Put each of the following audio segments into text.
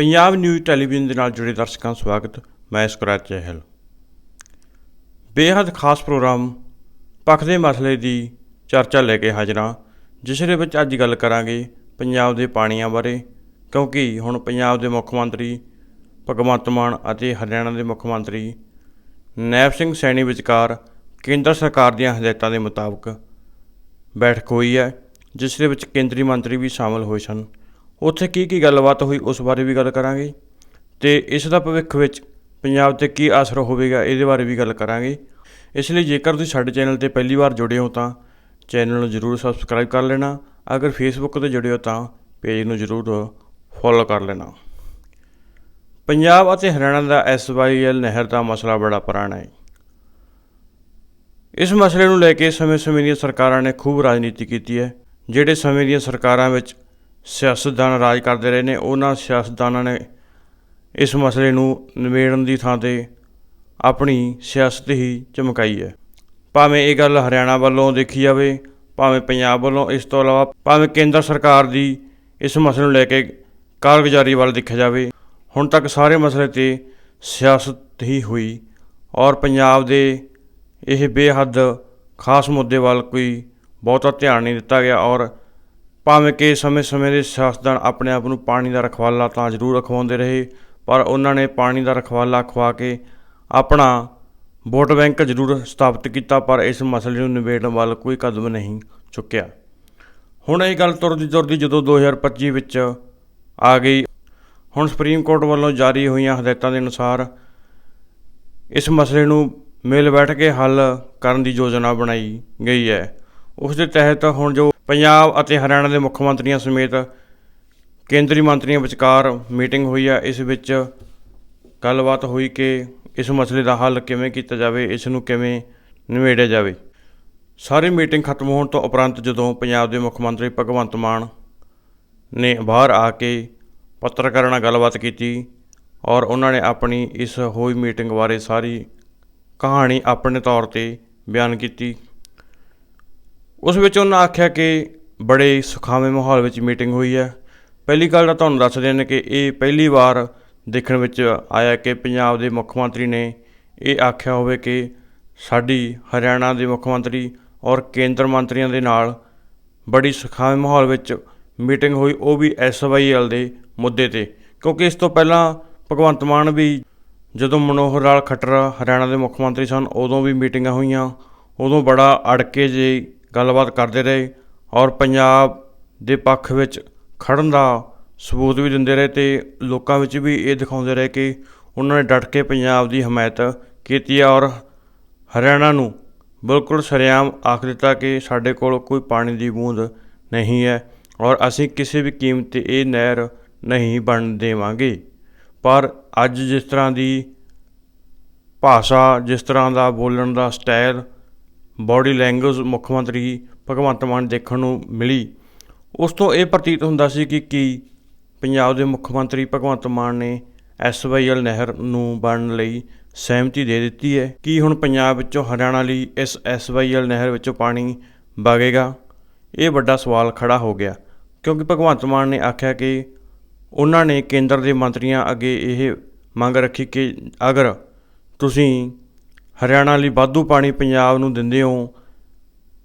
Punjab news television ਦੇ ਨਾਲ ਜੁੜੇ ਦਰਸ਼ਕਾਂ ਸਵਾਗਤ। ਮੈਂ ਸਕਰਾਚ ਚਹਿਲ। ਬੇਹੱਦ ਖਾਸ ਪ੍ਰੋਗਰਾਮ ਪੱਖ ਦੇ ਮਸਲੇ ਦੀ ਚਰਚਾ ਲੈ ਕੇ ਹਾਜ਼ਰ ਹਾਂ, ਜਿਸ ਦੇ ਵਿੱਚ ਅੱਜ ਗੱਲ ਕਰਾਂਗੇ ਪੰਜਾਬ ਦੇ ਪਾਣੀਆਂ ਬਾਰੇ, ਕਿਉਂਕਿ ਹੁਣ ਪੰਜਾਬ ਦੇ ਮੁੱਖ ਮੰਤਰੀ ਭਗਵੰਤ ਮਾਨ ਅਤੇ ਹਰਿਆਣਾ ਦੇ ਮੁੱਖ ਮੰਤਰੀ ਨੈਬ ਸਿੰਘ ਸੈਣੀ ਵਿਚਕਾਰ ਕੇਂਦਰ ਸਰਕਾਰ ਦੀਆਂ ਹਦਾਇਤਾਂ ਦੇ ਮੁਤਾਬਕ ਬੈਠਕ ਹੋਈ ਹੈ, ਜਿਸ ਦੇ ਵਿੱਚ ਕੇਂਦਰੀ ਮੰਤਰੀ ਵੀ ਸ਼ਾਮਲ ਹੋਏ ਸਨ। ਉੱਥੇ ਕੀ ਕੀ ਗੱਲਬਾਤ ਹੋਈ ਉਸ ਬਾਰੇ ਵੀ ਗੱਲ ਕਰਾਂਗੇ ਤੇ ਇਸ ਦਾ ਭਵਿੱਖ ਵਿੱਚ ਪੰਜਾਬ ਤੇ ਕੀ ਅਸਰ ਹੋਵੇਗਾ ਇਹਦੇ ਬਾਰੇ ਵੀ ਗੱਲ ਕਰਾਂਗੇ। ਇਸ ਲਈ ਜੇਕਰ ਤੁਸੀਂ ਸਾਡੇ ਚੈਨਲ ਤੇ ਪਹਿਲੀ ਵਾਰ ਜੁੜੇ ਹੋ ਤਾਂ ਚੈਨਲ ਨੂੰ ਜਰੂਰ ਸਬਸਕ੍ਰਾਈਬ ਕਰ ਲੈਣਾ। ਅਗਰ ਫੇਸਬੁੱਕ ਤੇ ਜੁੜੇ ਹੋ ਤਾਂ ਪੇਜ ਨੂੰ ਜਰੂਰ ਫੋਲੋ ਕਰ ਲੈਣਾ। ਪੰਜਾਬ ਅਤੇ ਹਰਿਆਣਾ ਦਾ ਐਸਵਾਈਐਲ ਨਹਿਰ ਦਾ ਮਸਲਾ ਬੜਾ ਪੁਰਾਣਾ ਹੈ। ਇਸ ਮਸਲੇ ਨੂੰ ਲੈ ਕੇ ਸਮੇਂ-ਸਮੇਂ ਦੀਆਂ ਸਰਕਾਰਾਂ ਨੇ ਖੂਬ ਰਾਜਨੀਤੀ ਕੀਤੀ ਹੈ, ਜਿਹੜੇ ਸਮੇਂ ਦੀਆਂ ਸਰਕਾਰਾਂ ਵਿੱਚ ਸਿਆਸਤਦਾਨ ਰਾਜ ਕਰਦੇ ਰਹੇ ਨੇ। ਉਹਨਾਂ ਸਿਆਸਤਦਾਨਾਂ ਨੇ ਇਸ ਮਸਲੇ ਨੂੰ ਨਿਬੇੜਨ ਦੀ ਥਾਂ ਤੇ ਆਪਣੀ ਸਿਆਸਤ ਹੀ ਚਮਕਾਈ ਹੈ। ਭਾਵੇਂ ਇਹ ਗੱਲ ਹਰਿਆਣਾ ਵੱਲੋਂ ਦੇਖੀ ਜਾਵੇ, ਭਾਵੇਂ ਪੰਜਾਬ ਵੱਲੋਂ ਇਸ ਤੋਂ ਇਲਾਵਾ ਭਾਵੇਂ ਕੇਂਦਰ ਸਰਕਾਰ ਦੀ ਇਸ ਮਸਲੇ ਨੂੰ ਲੈ ਕੇ ਕਾਰਗੁਜ਼ਾਰੀ ਵੱਲ ਦੇਖਿਆ ਜਾਵੇ, ਹੁਣ ਤੱਕ ਸਾਰੇ ਮਸਲੇ ਤੇ ਸਿਆਸਤ ਹੀ ਹੋਈ ਔਰ ਪੰਜਾਬ ਦੇ ਇਹ ਬੇਹੱਦ ਖਾਸ ਮੁੱਦੇ ਵੱਲ ਕੋਈ ਬਹੁਤਾ ਧਿਆਨ ਨਹੀਂ ਦਿੱਤਾ ਗਿਆ ਔਰ ਭਾਵੇਂ ਕਿ ਸਮੇਂ-ਸਮੇਂ ਦੇ ਸਿਆਸਤਦਾਨ ਆਪਣੇ ਆਪ ਨੂੰ ਪਾਣੀ ਦਾ ਰਖਵਾਲਾ ਤਾਂ ਜ਼ਰੂਰ ਰਖਵਾਉਂਦੇ ਰਹੇ, ਪਰ ਉਹਨਾਂ ਨੇ ਪਾਣੀ ਦਾ ਰਖਵਾਲਾ ਖਵਾ ਕੇ ਆਪਣਾ ਵੋਟ ਬੈਂਕ ਜ਼ਰੂਰ ਸਥਾਪਿਤ ਕੀਤਾ, ਪਰ ਇਸ ਮਸਲੇ ਨੂੰ ਨਿਬੇੜਨ ਵੱਲ ਕੋਈ ਕਦਮ ਨਹੀਂ ਚੁੱਕਿਆ। ਹੁਣ ਇਹ ਗੱਲ ਤੁਰਦੀ ਤੁਰਦੀ ਜਦੋਂ 2025 ਵਿੱਚ ਆ ਗਈ, ਹੁਣ ਸੁਪਰੀਮ ਕੋਰਟ ਵੱਲੋਂ ਜਾਰੀ ਹੋਈਆਂ ਹਦਾਇਤਾਂ ਦੇ ਅਨੁਸਾਰ ਇਸ ਮਸਲੇ ਨੂੰ ਮੇਲ ਬੈਠ ਕੇ ਹੱਲ ਕਰਨ ਦੀ ਯੋਜਨਾ ਬਣਾਈ ਗਈ ਹੈ। ਉਸ ਦੇ ਤਹਿਤ ਹੁਣ ਜੋ ਪੰਜਾਬ ਅਤੇ ਹਰਿਆਣਾ ਦੇ ਮੁੱਖ ਮੰਤਰੀਆਂ ਸਮੇਤ ਕੇਂਦਰੀ ਮੰਤਰੀਆਂ ਵਿਚਕਾਰ ਮੀਟਿੰਗ ਹੋਈ ਆ ਇਸ ਵਿੱਚ ਗੱਲਬਾਤ ਹੋਈ ਕਿ ਇਸ ਮਸਲੇ ਦਾ ਹੱਲ ਕਿਵੇਂ ਕੀਤਾ ਜਾਵੇ, ਇਸ ਨੂੰ ਕਿਵੇਂ ਨਿਬੇੜਿਆ ਜਾਵੇ। ਸਾਰੀ ਮੀਟਿੰਗ ਖਤਮ ਹੋਣ ਤੋਂ ਉਪਰੰਤ ਜਦੋਂ ਪੰਜਾਬ ਦੇ ਮੁੱਖ ਮੰਤਰੀ ਭਗਵੰਤ ਮਾਨ ਨੇ ਬਾਹਰ ਆ ਕੇ ਪੱਤਰਕਾਰਾਂ ਨਾਲ ਗੱਲਬਾਤ ਕੀਤੀ ਔਰ ਉਹਨਾਂ ਨੇ ਆਪਣੀ ਇਸ ਹੋਈ ਮੀਟਿੰਗ ਬਾਰੇ ਸਾਰੀ ਕਹਾਣੀ ਆਪਣੇ ਤੌਰ ਤੇ ਬਿਆਨ ਕੀਤੀ ਉਸ ਵਿੱਚ ਉਹਨਾਂ ਆਖਿਆ ਕਿ ਬੜੇ ਸੁਖਾਵੇਂ ਮਾਹੌਲ ਵਿੱਚ ਮੀਟਿੰਗ ਹੋਈ ਹੈ। ਪਹਿਲੀ ਗੱਲ ਤਾਂ ਤੁਹਾਨੂੰ ਦੱਸ ਦਿੰਦੇ ਕਿ ਇਹ ਪਹਿਲੀ ਵਾਰ ਦੇਖਣ ਵਿੱਚ ਆਇਆ ਕਿ ਪੰਜਾਬ ਦੇ ਮੁੱਖ ਮੰਤਰੀ ਨੇ ਇਹ ਆਖਿਆ ਹੋਵੇ ਕਿ ਸਾਡੀ ਹਰਿਆਣਾ ਦੇ ਮੁੱਖ ਮੰਤਰੀ ਔਰ ਕੇਂਦਰ ਮੰਤਰੀਆਂ ਦੇ ਨਾਲ ਬੜੀ ਸੁਖਾਵੇਂ ਮਾਹੌਲ ਵਿੱਚ ਮੀਟਿੰਗ ਹੋਈ, ਉਹ ਵੀ ਐਸਵਾਈਐਲ ਦੇ ਮੁੱਦੇ ਤੇ। ਕਿਉਂਕਿ ਇਸ ਤੋਂ ਪਹਿਲਾਂ ਭਗਵੰਤ ਮਾਨ ਵੀ ਜਦੋਂ ਮਨੋਹਰ ਲਾਲ ਖੱਟਰ ਹਰਿਆਣਾ ਦੇ ਮੁੱਖ ਮੰਤਰੀ ਸਨ, ਉਦੋਂ ਵੀ ਮੀਟਿੰਗਾਂ ਹੋਈਆਂ। ਉਦੋਂ ਬੜਾ ਅੜਕੇ ਜੇ ਗੱਲਬਾਤ ਕਰਦੇ ਰਹੇ ਔਰ ਪੰਜਾਬ ਦੇ ਪੱਖ ਵਿੱਚ ਖੜਨ ਦਾ ਸਬੂਤ ਵੀ ਦਿੰਦੇ ਰਹੇ ਤੇ ਲੋਕਾਂ ਵਿੱਚ ਵੀ ਇਹ ਦਿਖਾਉਂਦੇ ਰਹੇ ਕਿ ਉਹਨਾਂ ਨੇ ਡਟ ਕੇ ਪੰਜਾਬ ਦੀ ਹਮਾਇਤ ਕੀਤੀ ਹੈ ਔਰ ਹਰਿਆਣਾ ਨੂੰ ਬਿਲਕੁਲ ਸਰੇਆਮ ਆਖ ਦਿੱਤਾ ਕਿ ਸਾਡੇ ਕੋਲ ਕੋਈ ਪਾਣੀ ਦੀ ਬੂੰਦ ਨਹੀਂ ਹੈ ਔਰ ਅਸੀਂ ਕਿਸੇ ਵੀ ਕੀਮਤ ਤੇ ਇਹ ਨਹਿਰ ਨਹੀਂ ਬਣ ਦੇਵਾਂਗੇ। ਪਰ ਅੱਜ ਜਿਸ ਤਰ੍ਹਾਂ ਦੀ ਭਾਸ਼ਾ, ਜਿਸ ਤਰ੍ਹਾਂ ਦਾ ਬੋਲਣ ਦਾ ਸਟਾਈਲ ਬਾਡੀ ਲੈਂਗੁਏਜ ਮੁੱਖ ਮੰਤਰੀ ਭਗਵੰਤ ਮਾਨ ਦੇਖਣ ਨੂੰ ਮਿਲੀ। ਉਸ ਤੋਂ ਇਹ ਪ੍ਰਤੀਤ ਹੁੰਦਾ ਸੀ ਕਿ ਕੀ ਪੰਜਾਬ ਦੇ ਮੁੱਖ ਮੰਤਰੀ ਭਗਵੰਤ ਮਾਨ ਨੇ ਐਸਵਾਈਐਲ ਨਹਿਰ ਨੂੰ ਬਣਨ ਲਈ ਸਹਿਮਤੀ ਦੇ ਦਿੱਤੀ ਹੈ। ਕੀ ਹੁਣ ਪੰਜਾਬ ਵਿੱਚੋਂ ਹਰਿਆਣਾ ਲਈ ਇਸ ਐਸਵਾਈਐਲ ਨਹਿਰ ਵਿੱਚੋਂ ਪਾਣੀ ਵਗੇਗਾ? ਇਹ ਵੱਡਾ ਸਵਾਲ ਖੜਾ ਹੋ ਗਿਆ, ਕਿਉਂਕਿ ਭਗਵੰਤ ਮਾਨ ਨੇ ਆਖਿਆ ਕਿ ਉਹਨਾਂ ਨੇ ਕੇਂਦਰ ਦੇ ਮੰਤਰੀਆਂ ਅੱਗੇ ਇਹ ਮੰਗ ਰੱਖੀ ਕਿ ਅਗਰ ਤੁਸੀਂ ਹਰਿਆਣਾ ਲਈ ਵਾਧੂ ਪਾਣੀ ਪੰਜਾਬ ਨੂੰ ਦਿੰਦੇ ਹੋ,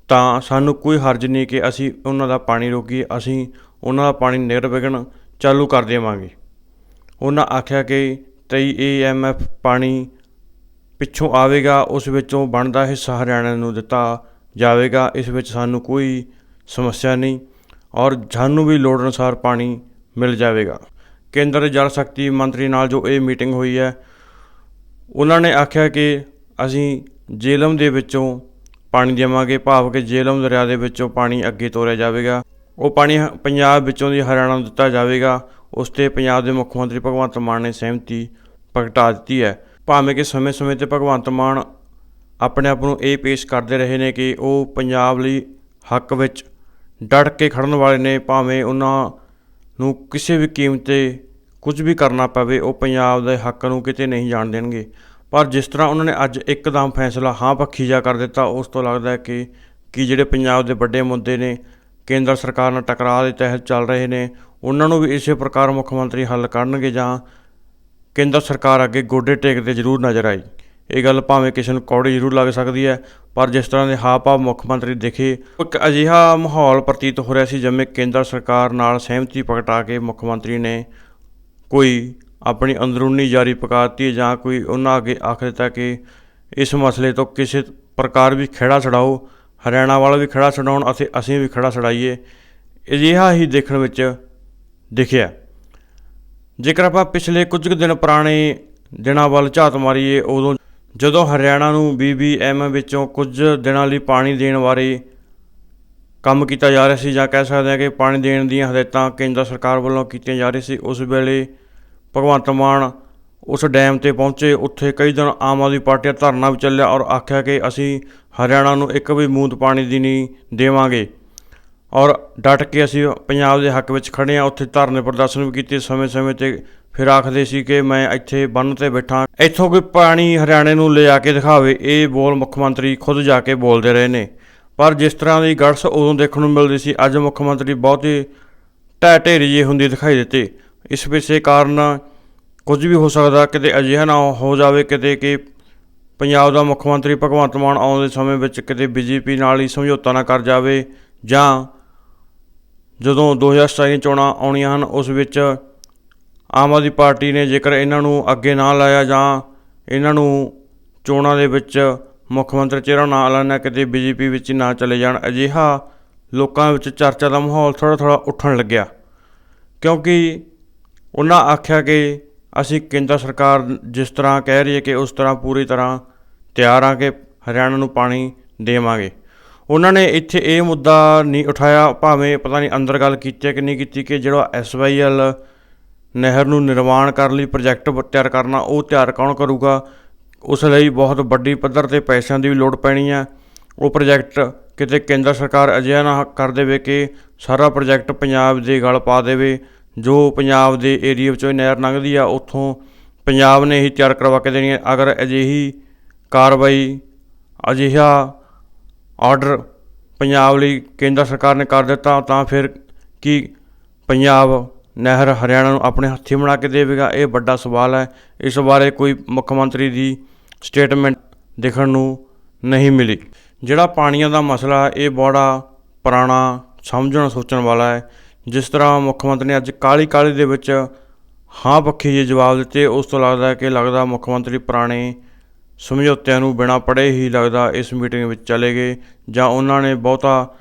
ਤਾਂ ਸਾਨੂੰ ਕੋਈ ਹਰਜ ਨਹੀਂ ਕਿ ਅਸੀਂ ਉਹਨਾਂ ਦਾ ਪਾਣੀ ਰੋਕੀਏ, ਅਸੀਂ ਉਹਨਾਂ ਦਾ ਪਾਣੀ ਨਿਰਵਿਘਨ ਚਾਲੂ ਕਰ ਦੇਵਾਂਗੇ। ਉਹਨਾਂ ਆਖਿਆ ਕਿ 23 ਏਐਮਐਫ ਪਾਣੀ ਪਿੱਛੋਂ ਆਵੇਗਾ, ਉਸ ਵਿੱਚੋਂ ਬਣਦਾ ਹਿੱਸਾ ਹਰਿਆਣਾ ਨੂੰ ਦਿੱਤਾ ਜਾਵੇਗਾ, ਇਸ ਵਿੱਚ ਸਾਨੂੰ ਕੋਈ ਸਮੱਸਿਆ ਨਹੀਂ ਔਰ ਸਾਨੂੰ ਵੀ ਲੋੜ ਅਨੁਸਾਰ ਪਾਣੀ ਮਿਲ ਜਾਵੇਗਾ। ਕੇਂਦਰ ਜਲ ਸ਼ਕਤੀ ਮੰਤਰੀ ਨਾਲ ਜੋ ਇਹ ਮੀਟਿੰਗ ਹੋਈ ਹੈ, ਉਹਨਾਂ ਨੇ ਆਖਿਆ ਕਿ ਅਸੀਂ ਜੇਲਮ ਦੇ ਵਿੱਚੋਂ ਪਾਣੀ ਦੇਵਾਂਗੇ, ਭਾਵ ਕਿ ਜੇਲਮ ਦਰਿਆ ਦੇ ਵਿੱਚੋਂ ਪਾਣੀ ਅੱਗੇ ਤੋਰਿਆ ਜਾਵੇਗਾ। ਉਹ ਪਾਣੀ ਹ- ਪੰਜਾਬ ਵਿੱਚੋਂ ਦੀ ਹਰਿਆਣਾ ਨੂੰ ਦਿੱਤਾ ਜਾਵੇਗਾ। ਉਸ ਤੇ ਪੰਜਾਬ ਦੇ ਮੁੱਖ ਮੰਤਰੀ ਭਗਵੰਤ ਮਾਨ ਨੇ ਸਹਿਮਤੀ ਪ੍ਰਗਟਾ ਦਿੱਤੀ ਹੈ। ਭਾਵੇਂ ਕਿ ਸਮੇਂ-ਸਮੇਂ ਤੇ ਭਗਵੰਤ ਮਾਨ ਆਪਣੇ ਆਪ ਨੂੰ ਇਹ ਪੇਸ਼ ਕਰਦੇ ਰਹੇ ਨੇ ਕਿ ਉਹ ਪੰਜਾਬ ਲਈ ਹੱਕ ਵਿੱਚ ਡਟ ਕੇ ਖੜਨ ਵਾਲੇ ਨੇ, ਭਾਵੇਂ ਉਹਨਾਂ ਨੂੰ ਕਿਸੇ ਵੀ ਕੀਮਤ ਤੇ ਕੁਝ ਵੀ ਕਰਨਾ ਪਵੇ, ਉਹ ਪੰਜਾਬ ਦੇ ਹੱਕ ਨੂੰ ਕਿਤੇ ਨਹੀਂ ਜਾਣ ਦੇਣਗੇ। ਪਰ ਜਿਸ ਤਰ੍ਹਾਂ ਉਹਨਾਂ ਨੇ ਅੱਜ ਇੱਕਦਮ ਫੈਸਲਾ ਹਾਂ ਪੱਖੀ ਜਾ ਕਰ ਦਿੱਤਾ, ਉਸ ਤੋਂ ਲੱਗਦਾ ਹੈ ਕਿ ਕਿ ਜਿਹੜੇ ਪੰਜਾਬ ਦੇ ਵੱਡੇ ਮੁੱਦੇ ਨੇ, ਕੇਂਦਰ ਸਰਕਾਰ ਨਾਲ ਟਕਰਾਅ ਦੇ ਤਹਿਤ ਚੱਲ ਰਹੇ ਨੇ, ਉਹਨਾਂ ਨੂੰ ਵੀ ਇਸੇ ਪ੍ਰਕਾਰ ਮੁੱਖ ਮੰਤਰੀ ਹੱਲ ਕਰਨਗੇ ਜਾਂ ਕੇਂਦਰ ਸਰਕਾਰ ਅੱਗੇ ਗੋਡੇ ਟੇਕਦੇ ਜ਼ਰੂਰ ਨਜ਼ਰ ਆਈ ਇਹ ਗੱਲ ਭਾਵੇਂ ਕਿਸੇ ਨੂੰ ਕੌੜੀ ਜ਼ਰੂਰ ਲੱਗ ਸਕਦੀ ਹੈ, ਪਰ ਜਿਸ ਤਰ੍ਹਾਂ ਦੇ ਹਾਵ ਭਾਵ ਮੁੱਖ ਮੰਤਰੀ ਦਿਖੇ, ਇੱਕ ਅਜਿਹਾ ਮਾਹੌਲ ਪ੍ਰਤੀਤ ਹੋ ਰਿਹਾ ਸੀ, ਜਿਵੇਂ ਕੇਂਦਰ ਸਰਕਾਰ ਨਾਲ ਸਹਿਮਤੀ ਪ੍ਰਗਟਾ ਕੇ ਮੁੱਖ ਮੰਤਰੀ ਨੇ ਕੋਈ ਆਪਣੀ ਅੰਦਰੂਨੀ ਜਾਰੀ ਪਕਾਤੀ ਜਾਂ ਕੋਈ ਉਹਨਾਂ ਅੱਗੇ ਆਖ ਦਿੱਤਾ ਕਿ ਇਸ ਮਸਲੇ ਤੋਂ ਕਿਸੇ ਪ੍ਰਕਾਰ ਵੀ ਖੇੜਾ ਛਡਾਓ, ਹਰਿਆਣਾ ਵਾਲਾ ਵੀ ਖੇੜਾ ਛਡਾਉਣ ਅਤੇ ਅਸੀਂ ਵੀ ਖੇੜਾ ਛਡਾਈਏ, ਅਜਿਹਾ ਹੀ ਦੇਖਣ ਵਿੱਚ ਦਿਖਿਆ। ਜੇਕਰ ਆਪਾਂ ਪਿਛਲੇ ਕੁਝ ਕੁ ਦਿਨ ਪੁਰਾਣੇ ਦਿਨਾਂ ਵੱਲ ਝਾਤ ਮਾਰੀਏ, ਉਦੋਂ ਜਦੋਂ ਹਰਿਆਣਾ ਨੂੰ ਬੀਬੀਐਮ ਵਿੱਚੋਂ ਕੁਝ ਦਿਨਾਂ ਲਈ ਪਾਣੀ ਦੇਣ ਬਾਰੇ ਕੰਮ ਕੀਤਾ ਜਾ ਰਿਹਾ ਸੀ ਜਾਂ ਕਹਿ ਸਕਦੇ ਹਾਂ ਕਿ ਪਾਣੀ ਦੇਣ ਦੀਆਂ ਹਦਾਇਤਾਂ ਕੇਂਦਰ ਸਰਕਾਰ ਵੱਲੋਂ ਕੀਤੀਆਂ ਜਾ ਰਹੀ ਸੀ, ਉਸ ਵੇਲੇ ਭਗਵੰਤ ਮਾਨ ਉਸ ਡੈਮ ਤੇ ਪਹੁੰਚੇ। ਉੱਥੇ ਕਈ ਦਿਨ ਆਮ ਆਦਮੀ ਪਾਰਟੀ ਦਾ ਧਰਨਾ ਵੀ ਚੱਲਿਆ ਔਰ ਆਖਿਆ ਕਿ ਅਸੀਂ ਹਰਿਆਣਾ ਨੂੰ ਇੱਕ ਵੀ ਬੂੰਦ ਪਾਣੀ ਦੀ ਨਹੀਂ ਦੇਵਾਂਗੇ। ਔਰ ਡਟ ਕੇ ਅਸੀਂ ਪੰਜਾਬ ਦੇ ਹੱਕ ਵਿੱਚ ਖੜੇ ਹਾਂ। ਉੱਥੇ ਧਰਨੇ ਪ੍ਰਦਰਸ਼ਨ ਵੀ ਕੀਤੇ। ਸਮੇਂ-ਸਮੇਂ ਤੇ ਫਿਰ ਆਖਦੇ ਸੀ ਕਿ ਮੈਂ ਇੱਥੇ ਬੰਨ ਤੇ ਬੈਠਾ। ਇੱਥੋਂ ਕੋਈ ਪਾਣੀ ਹਰਿਆਣੇ ਨੂੰ ਲਿਆ ਕੇ ਦਿਖਾਵੇ, ਇਹ ਬੋਲ ਮੁੱਖ ਮੰਤਰੀ ਖੁਦ ਜਾ ਕੇ ਬੋਲਦੇ ਰਹੇ ਨੇ। ਪਰ ਜਿਸ ਤਰ੍ਹਾਂ ਦੀ ਗੜਸ ਉਦੋਂ ਦੇਖਣ ਨੂੰ ਮਿਲਦੀ ਸੀ, ਅੱਜ ਮੁੱਖ ਮੰਤਰੀ ਬਹੁਤ ਹੀ ਢਹਿ ਢੇਰੀ ਜਿਹੇ ਹੁੰਦੀ ਦਿਖਾਈ ਦਿੱਤੇ। ਇਸ ਵਿਸ਼ੇ ਕਾਰਨ ਕੁਝ ਵੀ ਹੋ ਸਕਦਾ ਕਿਤੇ ਅਜਿਹਾ ਨਾ ਹੋ ਜਾਵੇ, ਕਿਤੇ ਕਿ ਪੰਜਾਬ ਦਾ ਮੁੱਖ ਮੰਤਰੀ ਭਗਵੰਤ ਮਾਨ ਆਉਣ ਦੇ ਸਮੇਂ ਵਿੱਚ ਕਿਤੇ ਬੀਜੇਪੀ ਨਾਲ ਹੀ ਸਮਝੌਤਾ ਨਾ ਕਰ ਜਾਵੇ ਜਾਂ ਜਦੋਂ 2027 ਚੋਣਾਂ ਆਉਣੀਆਂ ਹਨ, ਉਸ ਵਿੱਚ ਆਮ ਆਦਮੀ ਪਾਰਟੀ ਨੇ ਜੇਕਰ ਇਹਨਾਂ ਨੂੰ ਅੱਗੇ ਨਾ ਲਾਇਆ ਜਾਂ ਇਹਨਾਂ ਨੂੰ ਚੋਣਾਂ ਦੇ ਵਿੱਚ ਮੁੱਖ ਮੰਤਰੀ ਚਿਹਰਾ ਨਾ ਐਲਾਨਿਆ, ਕਿਤੇ ਬੀਜੇਪੀ ਵਿੱਚ ਨਾ ਚਲੇ ਜਾਣ, ਅਜਿਹਾ ਲੋਕਾਂ ਵਿੱਚ ਚਰਚਾ ਦਾ ਮਾਹੌਲ ਥੋੜ੍ਹਾ ਥੋੜ੍ਹਾ ਉੱਠਣ ਲੱਗਿਆ। ਕਿਉਂਕਿ ਉਹਨਾਂ ਆਖਿਆ ਕਿ ਅਸੀਂ ਕੇਂਦਰ ਸਰਕਾਰ ਜਿਸ ਤਰ੍ਹਾਂ ਕਹਿ ਰਹੀ ਹੈ ਕਿ ਉਸ ਤਰ੍ਹਾਂ ਪੂਰੀ ਤਰ੍ਹਾਂ ਤਿਆਰ ਆ ਕਿ ਹਰਿਆਣਾ ਨੂੰ ਪਾਣੀ ਦੇਵਾਂਗੇ। ਉਹਨਾਂ ਨੇ ਇੱਥੇ ਇਹ ਮੁੱਦਾ ਨਹੀਂ ਉਠਾਇਆ, ਭਾਵੇਂ ਪਤਾ ਨਹੀਂ ਅੰਦਰ ਗੱਲ ਕੀਤੀ ਕਿ ਨਹੀਂ ਕੀਤੀ ਕਿ ਜਿਹੜਾ ਐਸਵਾਈਐਲ ਨਹਿਰ ਨੂੰ ਨਿਰਮਾਣ ਕਰਨ ਲਈ ਪ੍ਰੋਜੈਕਟ ਤਿਆਰ ਕਰਨਾ, ਉਹ ਤਿਆਰ ਕੌਣ ਕਰੂਗਾ? ਉਸ ਲਈ ਬਹੁਤ ਵੱਡੀ ਪੱਧਰ ਤੇ ਪੈਸਿਆਂ ਦੀ ਵੀ ਲੋੜ ਪੈਣੀ ਹੈ। ਉਹ ਪ੍ਰੋਜੈਕਟ ਕਿਤੇ ਕੇਂਦਰ ਸਰਕਾਰ ਅਜਿਹਾ ਨਾ ਕਰ ਦੇਵੇ ਕਿ ਸਾਰਾ ਪ੍ਰੋਜੈਕਟ ਪੰਜਾਬ ਦੇ ਗਲ ਪਾ ਦੇਵੇ। ਜੋ ਪੰਜਾਬ ਦੇ ਏਰੀਆ ਵਿੱਚੋਂ ਨਹਿਰ ਲੰਘਦੀ ਆ, ਉੱਥੋਂ ਪੰਜਾਬ ਨੇ ਹੀ ਤਿਆਰ ਕਰਵਾ ਕੇ ਦੇਣੀ ਹੈ ਅਗਰ ਅਜਿਹੀ ਕਾਰਵਾਈ, ਅਜਿਹਾ ਆਰਡਰ ਪੰਜਾਬ ਲਈ ਕੇਂਦਰ ਸਰਕਾਰ ਨੇ ਕਰ ਦਿੱਤਾ, ਤਾਂ ਫਿਰ ਕੀ ਪੰਜਾਬ ਨਹਿਰ ਹਰਿਆਣਾ ਨੂੰ ਆਪਣੇ ਹੱਥੀਂ ਬਣਾ ਕੇ ਦੇਵੇਗਾ? ਇਹ ਵੱਡਾ ਸਵਾਲ ਹੈ। ਇਸ ਬਾਰੇ ਕੋਈ ਮੁੱਖ ਮੰਤਰੀ ਦੀ ਸਟੇਟਮੈਂਟ ਦੇਖਣ ਨੂੰ ਨਹੀਂ ਮਿਲੀ। ਜਿਹੜਾ ਪਾਣੀਆਂ ਦਾ ਮਸਲਾ ਇਹ ਬੜਾ ਪੁਰਾਣਾ ਸਮਝਣ ਸੋਚਣ ਵਾਲਾ ਹੈ। ਜਿਸ ਤਰ੍ਹਾਂ ਮੁੱਖ ਮੰਤਰੀ ਨੇ ਅੱਜ ਕਾਲੀ ਕਾਲੀ ਦੇ ਵਿੱਚ ਹਾਂ ਪੱਖੀ ਜਿਹੇ ਜਵਾਬ ਦਿੱਤੇ, ਉਸ ਤੋਂ ਲੱਗਦਾ ਕਿ ਲੱਗਦਾ ਮੁੱਖ ਮੰਤਰੀ ਪੁਰਾਣੇ ਸਮਝੌਤਿਆਂ ਨੂੰ ਬਿਨਾਂ ਪੜ੍ਹੇ ਹੀ ਲੱਗਦਾ ਇਸ ਮੀਟਿੰਗ ਵਿੱਚ ਚਲੇ ਗਏ ਜਾਂ ਉਹਨਾਂ ਨੇ ਬਹੁਤਾ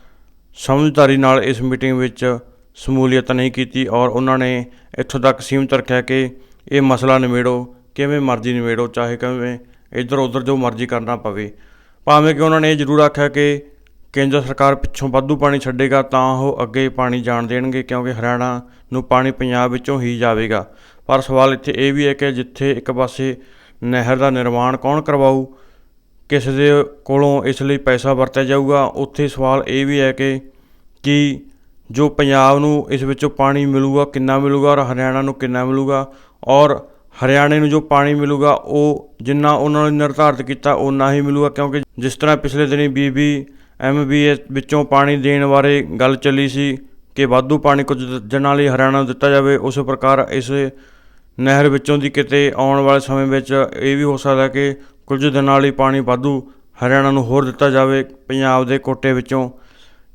ਸਮਝਦਾਰੀ ਨਾਲ ਇਸ ਮੀਟਿੰਗ ਵਿੱਚ ਸ਼ਮੂਲੀਅਤ ਨਹੀਂ ਕੀਤੀ ਔਰ ਉਹਨਾਂ ਨੇ ਇੱਥੋਂ ਤੱਕ ਸੀਮਤ ਰੱਖਿਆ ਕਿ ਇਹ ਮਸਲਾ ਨਿਬੇੜੋ, ਕਿਵੇਂ ਮਰਜ਼ੀ ਨਿਬੇੜੋ, ਚਾਹੇ ਕਿਵੇਂ ਇੱਧਰ ਉੱਧਰ ਜੋ ਮਰਜ਼ੀ ਕਰਨਾ ਪਵੇ। ਭਾਵੇਂ ਕਿ ਉਹਨਾਂ ਨੇ ਇਹ ਜ਼ਰੂਰ ਆਖਿਆ ਕਿ ਕੇਂਦਰ ਸਰਕਾਰ ਪਿੱਛੋਂ ਵਾਧੂ ਪਾਣੀ ਛੱਡੇਗਾ, ਤਾਂ ਉਹ ਅੱਗੇ ਪਾਣੀ ਜਾਣ ਦੇਣਗੇ, ਕਿਉਂਕਿ ਹਰਿਆਣਾ ਨੂੰ ਪਾਣੀ ਪੰਜਾਬ ਵਿੱਚੋਂ ਹੀ ਜਾਵੇਗਾ। ਪਰ ਸਵਾਲ ਇੱਥੇ ਇਹ ਵੀ ਹੈ ਕਿ ਜਿੱਥੇ ਇੱਕ ਪਾਸੇ ਨਹਿਰ ਦਾ ਨਿਰਮਾਣ ਕੌਣ ਕਰਵਾਊ, ਕਿਸ ਦੇ ਕੋਲੋਂ ਇਸ ਲਈ ਪੈਸਾ ਵਰਤਿਆ ਜਾਊਗਾ, ਉੱਥੇ ਸਵਾਲ ਇਹ ਵੀ ਹੈ ਕਿ ਕੀ ਜੋ ਪੰਜਾਬ ਨੂੰ ਇਸ ਵਿੱਚੋਂ ਪਾਣੀ ਮਿਲੂਗਾ, ਕਿੰਨਾ ਮਿਲੂਗਾ, ਔਰ ਹਰਿਆਣਾ ਨੂੰ ਕਿੰਨਾ ਮਿਲੂਗਾ, ਔਰ ਹਰਿਆਣੇ ਨੂੰ ਜੋ ਪਾਣੀ ਮਿਲੂਗਾ, ਉਹ ਜਿੰਨਾ ਉਹਨਾਂ ਨੇ ਨਿਰਧਾਰਿਤ ਕੀਤਾ ਉਨਾ ਹੀ ਮਿਲੂਗਾ, ਕਿਉਂਕਿ ਜਿਸ ਤਰ੍ਹਾਂ ਪਿਛਲੇ ਦਿਨੀ ਬੀਬੀ ਐਮਬੀਐਸ ਵਿੱਚੋਂ ਪਾਣੀ ਦੇਣ ਬਾਰੇ ਗੱਲ ਚੱਲੀ ਸੀ ਕਿ ਵਾਧੂ ਪਾਣੀ ਕੁਝ ਦਿਨਾਂ ਲਈ ਹਰਿਆਣਾ ਨੂੰ ਦਿੱਤਾ ਜਾਵੇ। ਉਸੇ ਪ੍ਰਕਾਰ ਇਸ ਨਹਿਰ ਵਿੱਚੋਂ ਦੀ ਕਿਤੇ ਆਉਣ ਵਾਲੇ ਸਮੇਂ ਵਿੱਚ ਇਹ ਵੀ ਹੋ ਸਕਦਾ ਕਿ ਕੁਝ ਦਿਨਾਂ ਲਈ ਪਾਣੀ ਵਾਧੂ ਹਰਿਆਣਾ ਨੂੰ ਹੋਰ ਦਿੱਤਾ ਜਾਵੇ ਪੰਜਾਬ ਦੇ ਕੋਟੇ ਵਿੱਚੋਂ।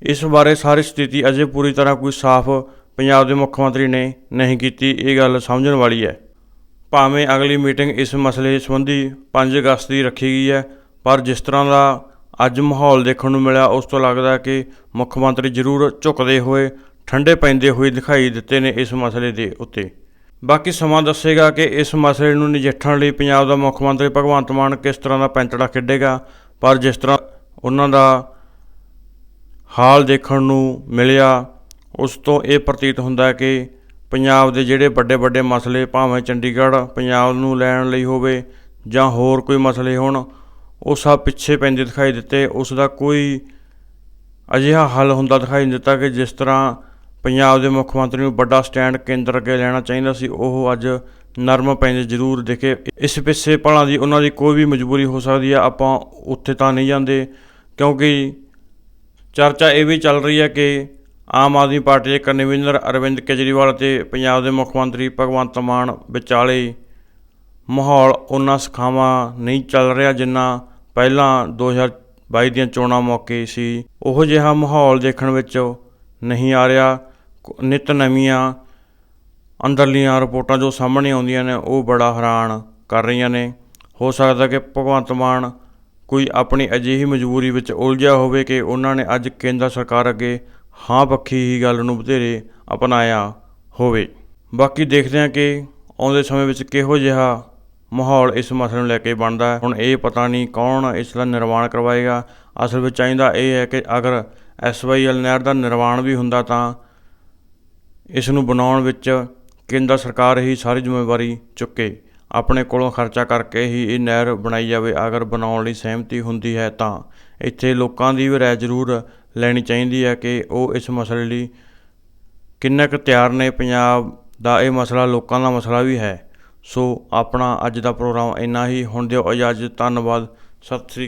ਇਸ ਬਾਰੇ ਸਾਰੀ ਸਥਿਤੀ ਅਜੇ ਪੂਰੀ ਤਰ੍ਹਾਂ ਕੋਈ ਸਾਫ਼ ਪੰਜਾਬ ਦੇ ਮੁੱਖ ਮੰਤਰੀ ਨੇ ਨਹੀਂ ਕੀਤੀ। ਇਹ ਗੱਲ ਸਮਝਣ ਵਾਲੀ ਹੈ। ਭਾਵੇਂ ਅਗਲੀ ਮੀਟਿੰਗ ਇਸ ਮਸਲੇ ਸੰਬੰਧੀ 5 ਅਗਸਤ ਦੀ ਰੱਖੀ ਗਈ ਹੈ, ਪਰ ਜਿਸ ਤਰ੍ਹਾਂ ਦਾ ਅੱਜ ਮਾਹੌਲ ਦੇਖਣ ਨੂੰ ਮਿਲਿਆ। ਉਸ ਤੋਂ ਲੱਗਦਾ ਕਿ ਮੁੱਖ ਮੰਤਰੀ ਜ਼ਰੂਰ ਝੁਕਦੇ ਹੋਏ ਠੰਡੇ ਪੈਂਦੇ ਹੋਏ ਦਿਖਾਈ ਦਿੱਤੇ ਨੇ ਇਸ ਮਸਲੇ ਦੇ ਉੱਤੇ। ਬਾਕੀ ਸਮਾਂ ਦੱਸੇਗਾ ਕਿ ਇਸ ਮਸਲੇ ਨੂੰ ਨਜਿੱਠਣ ਲਈ ਪੰਜਾਬ ਦਾ ਮੁੱਖ ਮੰਤਰੀ ਭਗਵੰਤ ਮਾਨ ਕਿਸ ਤਰ੍ਹਾਂ ਦਾ ਪੈਂਤੜਾ ਖੇਡੇਗਾ, ਪਰ ਜਿਸ ਤਰ੍ਹਾਂ ਉਹਨਾਂ ਦਾ ਹਾਲ ਦੇਖਣ ਨੂੰ ਮਿਲਿਆ, ਉਸ ਤੋਂ ਇਹ ਪ੍ਰਤੀਤ ਹੁੰਦਾ ਕਿ ਪੰਜਾਬ ਦੇ ਜਿਹੜੇ ਵੱਡੇ ਵੱਡੇ ਮਸਲੇ, ਭਾਵੇਂ ਚੰਡੀਗੜ੍ਹ ਪੰਜਾਬ ਨੂੰ ਲੈਣ ਲਈ ਹੋਵੇ ਜਾਂ ਹੋਰ ਕੋਈ ਮਸਲੇ ਹੋਣ ਉਹ ਸਭ ਪਿੱਛੇ ਪੈਂਦੇ ਦਿਖਾਈ ਦਿੱਤੇ ਉਸ ਦਾ ਕੋਈ ਅਜਿਹਾ ਹੱਲ ਹੁੰਦਾ ਦਿਖਾਈ ਨਹੀਂ ਦਿੱਤਾ ਕਿ ਜਿਸ ਤਰ੍ਹਾਂ ਪੰਜਾਬ ਦੇ ਮੁੱਖ ਮੰਤਰੀ ਨੂੰ ਵੱਡਾ ਸਟੈਂਡ ਕੇਂਦਰ ਅੱਗੇ ਲੈਣਾ ਚਾਹੀਦਾ ਸੀ, ਉਹ ਅੱਜ ਨਰਮ ਪੈਂਦੇ ਜ਼ਰੂਰ ਦਿਖੇ। ਇਸ ਪਿੱਛੇ ਭਲਾਂ ਦੀ ਉਹਨਾਂ ਦੀ ਕੋਈ ਵੀ ਮਜਬੂਰੀ ਹੋ ਸਕਦੀ ਹੈ ਆਪਾਂ ਉੱਥੇ ਤਾਂ ਨਹੀਂ ਜਾਂਦੇ, ਕਿਉਂਕਿ ਚਰਚਾ ਇਹ ਵੀ ਚੱਲ ਰਹੀ ਹੈ ਕਿ ਆਮ ਆਦਮੀ ਪਾਰਟੀ ਦੇ ਕਨਵੀਨਰ ਅਰਵਿੰਦ ਕੇਜਰੀਵਾਲ ਅਤੇ ਪੰਜਾਬ ਦੇ ਮੁੱਖ ਮੰਤਰੀ ਭਗਵੰਤ ਮਾਨ ਵਿਚਾਲੇ ਮਾਹੌਲ ਉਹਨਾਂ ਸੁਖਾਵਾਂ ਨਹੀਂ ਚੱਲ ਰਿਹਾ ਜਿੰਨਾ ਪਹਿਲਾਂ 2022 ਦੀਆਂ ਚੋਣਾਂ ਮੌਕੇ ਸੀ, ਉਹੋ ਜਿਹਾ ਮਾਹੌਲ ਦੇਖਣ ਵਿੱਚ ਨਹੀਂ ਆ ਰਿਹਾ। ਕੁ- ਨਿੱਤ ਨਵੀਆਂ ਅੰਦਰਲੀਆਂ ਰਿਪੋਰਟਾਂ ਜੋ ਸਾਹਮਣੇ ਆਉਂਦੀਆਂ ਨੇ, ਉਹ ਬੜਾ ਹੈਰਾਨ ਕਰ ਰਹੀਆਂ ਨੇ। ਹੋ ਸਕਦਾ ਕਿ ਭਗਵੰਤ ਮਾਨ ਕੋਈ ਆਪਣੀ ਅਜਿਹੀ ਮਜਬੂਰੀ ਵਿੱਚ ਉਲਝਿਆ ਹੋਵੇ ਕਿ ਉਹਨਾਂ ਨੇ ਅੱਜ ਕੇਂਦਰ ਸਰਕਾਰ ਅੱਗੇ ਹਾਂ ਪੱਖੀ ਹੀ ਗੱਲ ਨੂੰ ਬਥੇਰੇ ਅਪਣਾਇਆ ਹੋਵੇ। ਬਾਕੀ ਦੇਖਦੇ ਹਾਂ ਕਿ ਆਉਂਦੇ ਸਮੇਂ ਵਿੱਚ ਕਿਹੋ ਜਿਹਾ ਮਾਹੌਲ ਇਸ ਮਸਲੇ ਨੂੰ ਲੈ ਕੇ ਬਣਦਾ ਹੁਣ ਇਹ ਪਤਾ ਨਹੀਂ ਕੌਣ ਇਸ ਦਾ ਨਿਰਮਾਣ ਕਰਵਾਏਗਾ। ਅਸਲ ਵਿੱਚ ਚਾਹੀਦਾ ਇਹ ਹੈ ਕਿ ਅਗਰ ਐਸਵਾਈਐਲ ਨਹਿਰ ਦਾ ਨਿਰਮਾਣ ਵੀ ਹੁੰਦਾ ਤਾਂ ਇਸ ਨੂੰ ਬਣਾਉਣ ਵਿੱਚ ਕੇਂਦਰ ਸਰਕਾਰ ਹੀ ਸਾਰੀ ਜ਼ਿੰਮੇਵਾਰੀ ਚੁੱਕੇ। ਆਪਣੇ ਕੋਲੋਂ ਖਰਚਾ ਕਰਕੇ ਹੀ ਇਹ ਨਹਿਰ ਬਣਾਈ ਜਾਵੇ। ਅਗਰ ਬਣਾਉਣ ਲਈ ਸਹਿਮਤੀ ਹੁੰਦੀ ਹੈ ਤਾਂ ਇੱਥੇ ਲੋਕਾਂ ਦੀ ਵੀ ਰਾਏ ਜ਼ਰੂਰ ਲੈਣੀ ਚਾਹੀਦੀ ਹੈ ਕਿ ਉਹ ਇਸ ਮਸਲੇ ਲਈ ਕਿੰਨਾ ਕੁ ਤਿਆਰ ਨੇ। ਪੰਜਾਬ ਦਾ ਇਹ ਮਸਲਾ ਲੋਕਾਂ ਦਾ ਮਸਲਾ ਵੀ ਹੈ। ਸੋ ਆਪਣਾ ਅੱਜ ਦਾ ਪ੍ਰੋਗਰਾਮ ਇੰਨਾ ਹੀ। ਹੁਣ ਦਿਓ ਇਜਾਜ਼ਤ ਧੰਨਵਾਦ। ਸਤਿ ਸ੍ਰੀ